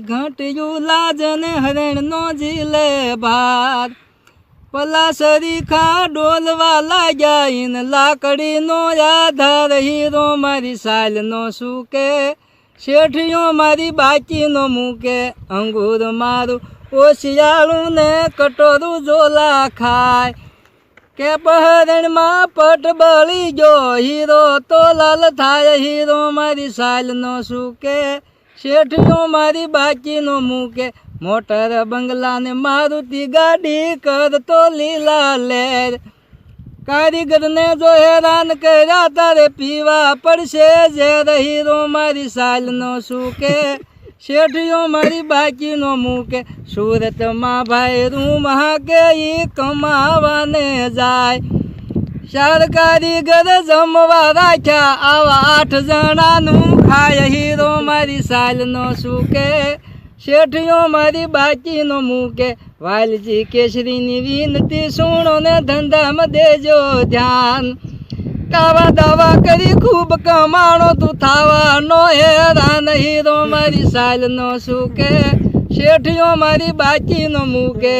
ઘંટિયું લાજને હરણ નો જીલે ભાર પલાસરી ખા ડોલવા લાગ્યા ઇન લાકડી નો આધાર હીરો મારી સાલ નો સૂકે. શેઠિયો મારી બાકી નો મૂકે, અંગુર મારું ઓશિયાળું ને કટોરું જોલા ખાય. કે બહરણમાં પટ બળી ગયો, હીરો તો લાલ થાય, હીરો મારી સાલ નો સુકે. શેઠિયો મારી બાકી નો મૂકે. મોટર બંગલા ને મારુતિ ગાડી કરતો લીલા લેર. કારીગરને જો હેરાન કર્યા તારે પીવા પડશે. ઝેર હીરો મારી સાલ નો સુકે. શેઠિયો મારી બાકી નો મૂકે. સુરતમાં ભાઈ રૂમ હાકે ઈ કમાવાને જાય. સરકારી ઘર જમવા રાખ્યા. આવા આઠ જણાનું ખાય હીરો મારી સાલનો સુકે. શેઠિયો મારી બાકીનો મૂકે. વાલજી કેસરીની વિનતી સુણો ને ધંધામાં દેજો ધ્યાન. કાવા દાવા કરી ખૂબ કમાણો, તું થાવાનો હેરાન. હીરો મારી સાલનો સુકે. શેઠિયો મારી બાકીનો મૂકે.